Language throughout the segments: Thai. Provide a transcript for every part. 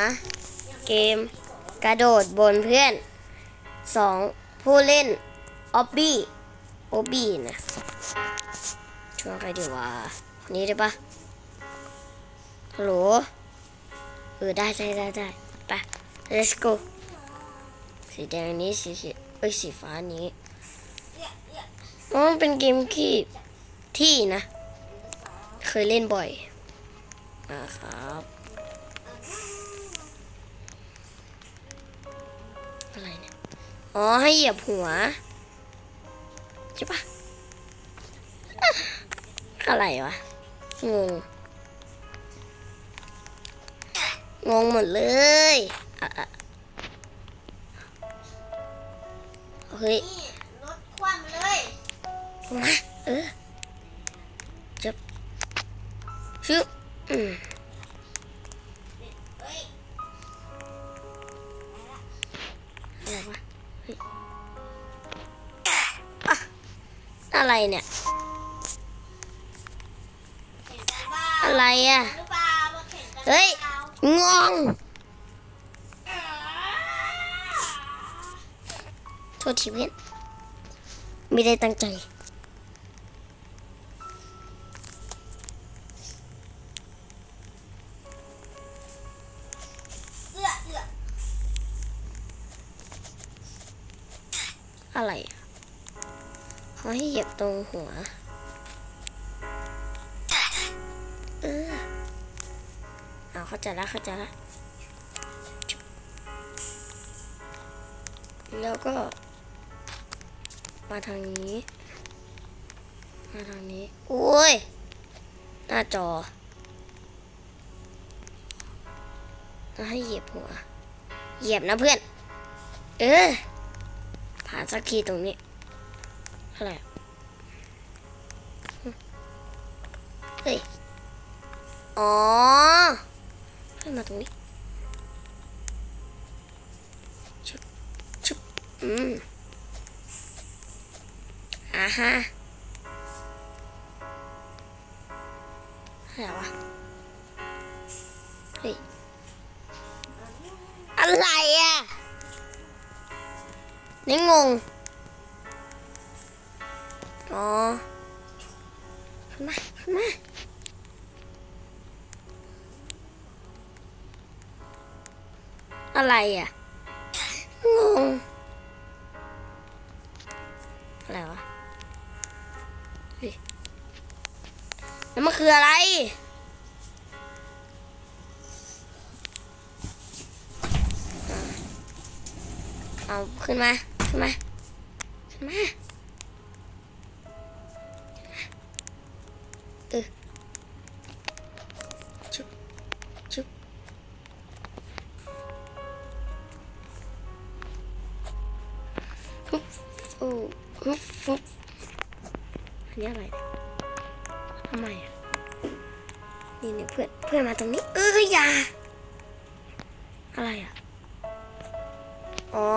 นะเกมกระโดดบนเพื่อนสองผู้เล่นออบบี้ออบบี้นะช่วยใครดีวะคนนี้ได้ปะฮัลโหลเออได้ได้ได้ได้ไป let's go สีแดงนี้สีเขียวเอ้ยสีฟ้านี้มันเป็นเกมที่ที่นะ เคยเล่นบ่อยมาครับ อ๋อ ให้เหยียบหัวใช่ปะอะอะไรวะ งง งงหมดเลยอะอะเฮ้ยนี่รถคว่ำเลยมาเออจับชึบอืมเฮ้ยอะไรวะ อะไรเนี่ย อะไรอะ เฮ้ย งง โทษทีเว้นไม่ได้ตั้งใจอะไร เขาให้เหยียบตรงหัว เออเอาเข้าใจละเข้าใจละแล้วก็ มาทางนี้ มาทางนี้โอ้ย หน้าจอแล้วให้เหยียบหัว เหยียบนะเพื่อน เออ ผ่านสักทีตรงนี้ อะไรอะเฮ้ย อ๋อขึ้นมาตรงนี้ชุบชุบอืมอ่าฮะอะไรวะ เฮ้ย อะไรอะนี่งง อ๋อขึ้นมาขึ้นมาอะไรอะ งง อะไรวะเฮ้ยแล้วมันคืออะไร เอาขึ้นมา ขึ้นมา ขึ้นมา นนี้อะไรทำไมอะนี่เนี่ยเพื่อนเพื่อนมาตรงนี้ เอออย่าอะไรอะ อ๋อ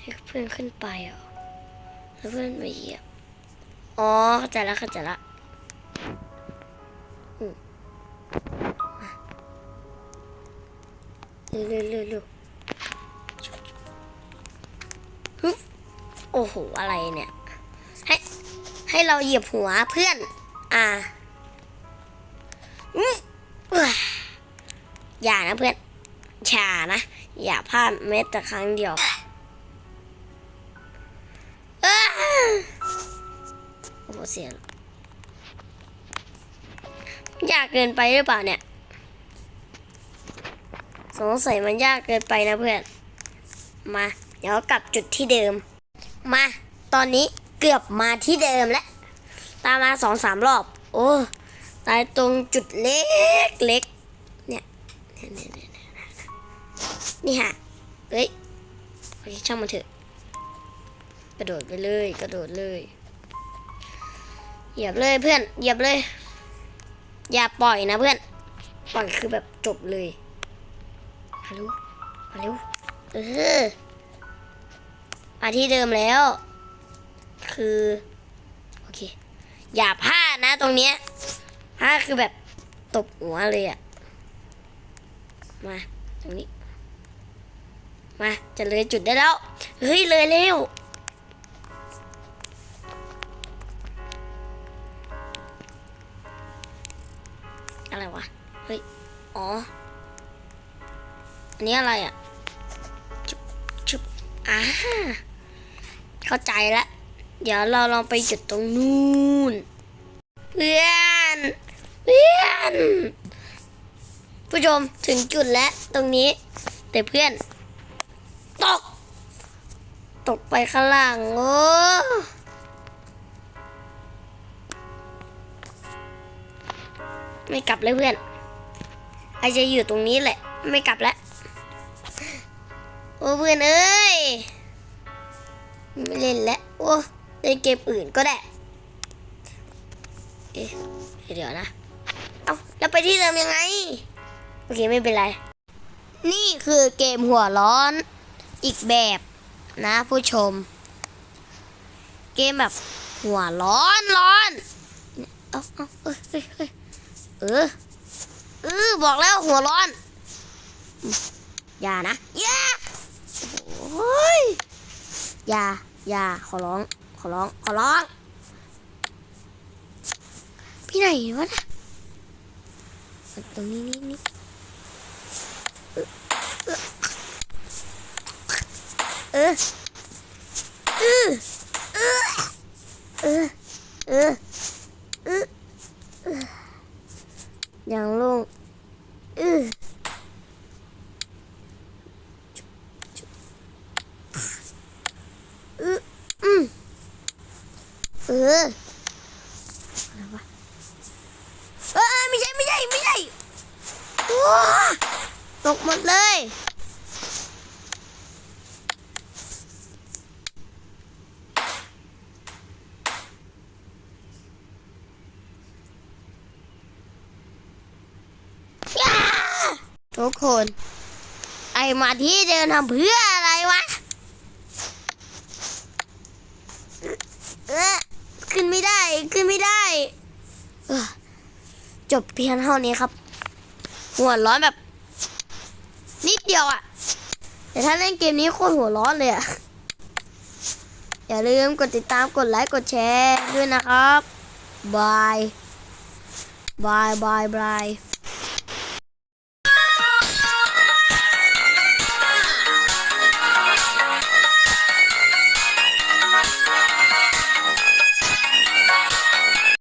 ให้เพื่อนขึ้นไปเหรอแล้วเพื่อนมาเหยียบอ๋อเข้าใจล้วเข้าใจละอืมเร็วเร็วเร็วเร็วโอ้โห อะไรเนี่ย ให้เราเหยียบหัวเพื่อน อ่าอื้อว้าอย่านะเพื่อนอย่านะ อย่าพลาดแม้แต่ครั้งเดียวอโอ้โหเสียงยากเกินไปหรือเปล่าเนี่ย สงสัยมันยากเกินไปนะเพื่อน มา เดี๋ยวกลับจุดที่เดิม มา ตอนนี้ เกือบมาที่เดิมแล้ว ตามมาสองสามรอบ โอ้ตายตรงจุดเล็กเล็กเนี่ยเนี่ยเนี่ยเนี่ยนี่ยเนี่ยนี่ฮะเฮ้ยโอเคช่างมันเถอะ กระโดดไปเลย กระโดดเลย เหยียบเลยเพื่อน เหยียบเลย อย่าปล่อยนะเพื่อน ปล่อยคือแบบจบเลยมาเร็วมาเร็วเออมาที่เดิมแล้ว คือ โอเค อย่าพลาดนะตรงเนี้ยพลาดคือแบบตบหัวเลยอะมาตรงนี้ มาจะเลยจุดได้แล้ว เฮ้ยเลยเร็วอะไรวะ เฮ้ย อ๋อ อันนี้อะไรอะ ชุบชุบอ่าเข้าใจแล้ว เดี๋ยวเราลองไปจุดตรงนู้นเพื่อนเพื่อนผู้ชมถึงจุดแล้วตรงนี้ แต่เพื่อน ตก ตกไปข้างล่างโอ้ไม่กลับเลยเพื่อนไอจะอยู่ตรงนี้แหละ ไม่กลับแล้วโอ้เพื่อนเอ้ยไม่เล่นแล้วโอ้ เล่นเกมอื่นก็ได้ เอ๊ะเดี๋ยวนะ เอาแล้วไปที่เดิมยังไง โอเคไม่เป็นไร นี่คือเกมหัวร้อนอีกแบบนะผู้ชม เกมแบบหัวร้อนร้อนเอาเอาเอ้ยเอ้ยเอ้ยเออเออบอกแล้วหัวร้อนอืมอย่านะอย่าโอ้ยอย่าอย่าขอร้อง ขอร้อง ขอร้อง พี่ไหนวะนะตรงนี้นี่นี่เออเออเออเออเออเอออย่างลงเออเอออืมเออ เออ ไม่ใช่ไม่ใช่ไม่ใช่ว้าตกหมดเลยย่าทุกคน ไอมาที่เดินทำเพื่ออะไรวะเออขึ้นไม่ได้ ขึ้นไม่ได้เออ จบเพียงเท่านี้ครับ หัวร้อนแบบ นิดเดียวอะ่ะ แต่ถ้าเล่นเกมนี้โคตรหัวร้อนเลยอะ่ะ อย่าลืมกดติดตามกดไลค์กดแชร์ด้วยนะครับบายบายบายบาย